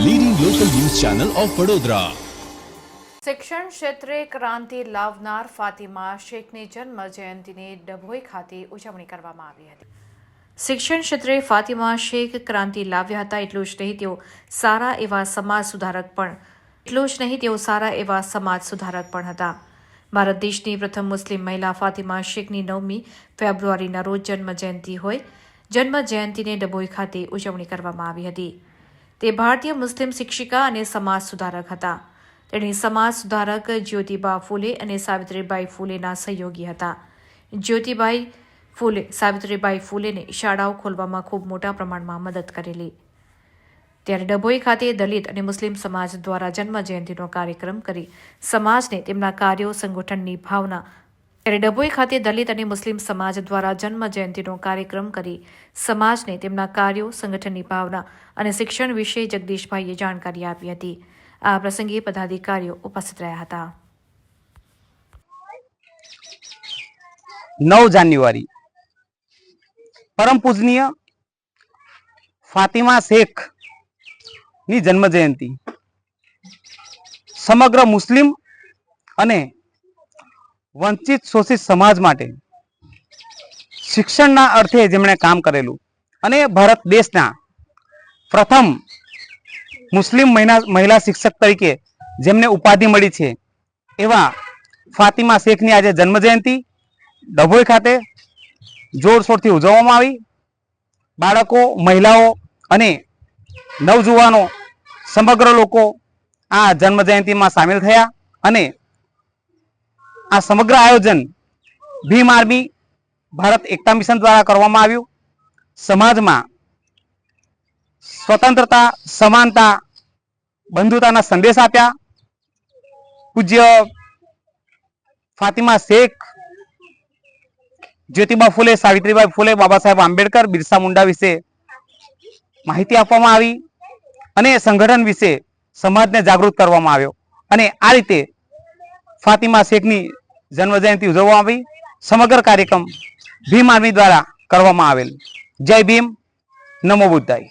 Channel of Vadodara શિક્ષણ ક્ષેત્રે ક્રાંતિ લાવનાર ફાતિમા શેખની જન્મ જયંતિની ડભોઈ ખાતે ઉજવણી કરવામાં આવી હતી. શિક્ષણ ક્ષેત્રે ફાતિમા શેખ ક્રાંતિ લાવ્યા હતા એટલું જ નહીં, તેઓ સારા એવા સમાજ સુધારક પણ, એટલું જ નહીં, તેઓ સારા એવા સમાજ સુધારક પણ હતા. ભારત દેશની પ્રથમ મુસ્લિમ મહિલા ફાતિમા શેખની નવમી ફેબ્રુઆરીના રોજ જન્મ જયંતિ હોય. જન્મ જયંતિને ડભોઈ ખાતે ઉજવણી કરવામાં આવી હતી. તે ભારતીય મુસ્લિમ શિક્ષિકા અને સમાજ સુધારક હતા. તેણી સમાજ સુધારક જ્યોતિબા ફૂલે અને સાવિત્રીબાઈ ફૂલેના સહયોગી હતા. જ્યોતિબાઈ ફૂલે, સાવિત્રીબાઈ ફૂલેને શાળાઓ ખોલવામાં ખૂબ મોટા પ્રમાણમાં મદદ કરેલી. ત્યારે ડભોઈ ખાતે દલિત અને મુસ્લિમ સમાજ દ્વારા જન્મ જયંતિનો કાર્યક્રમ કરી સમાજને તેમના કાર્યો, સંગઠનની ભાવના ત્યારે ડભોઈ ખાતે દલિત અને મુસ્લિમ સમાજ દ્વારા જન્મ જયંતિનો કાર્યક્રમ કરી સમાજને તેમના કાર્યો, સંગઠનની ભાવના અને શિક્ષણ વિશે જગદીશભાઈએ જાણકારી આપી હતી. આ પ્રસંગે પદાધિકારીઓ ઉપસ્થિત રહ્યા હતા. નવ જાન્યુઆરી. પરમ પૂજનીય ફાતિમા શેખની જન્મ જયંતિ સમગ્ર મુસ્લિમ અને વંચિત શોષિત સમાજ માટે શિક્ષણના અર્થે જેમણે કામ કરેલું અને ભારત દેશના પ્રથમ મુસ્લિમ મહિલા મહિલા શિક્ષક તરીકે જેમને ઉપાધિ મળી છે, એવા ફાતિમા શેખની આજે જન્મજયંતિ. ડભોઈ ખાતે જોરશોરથી ઉજવવામાં આવી. બાળકો, મહિલાઓ અને નવજુવાનો, સમગ્ર લોકો આ જન્મજયંતિમાં સામેલ થયા અને આ સમગ્ર આયોજન ભીમ આર્મી ભારત એકતા મિશન દ્વારા કરવામાં આવ્યું. સમાજમાં સ્વતંત્રતા, સમાનતા, બંધુતાના સંદેશ આપ્યા. પૂજ્ય ફાતિમા શેખ, જ્યોતિબા ફૂલે, સાવિત્રીબાઈ ફૂલે બાબા સાહેબ આંબેડકર, બિરસા મુંડા વિશે માહિતી આપવામાં આવી અને સંગઠન વિશે સમાજને જાગૃત કરવામાં આવ્યો. અને આ રીતે ફાતિમા શેખની જન્મ જયંતિ ઉજવવામાં આવી. સમગ્ર કાર્યક્રમ ભીમ આર્મી દ્વારા કરવામાં આવેલ. જય ભીમ. નમો બુદ્ધાય.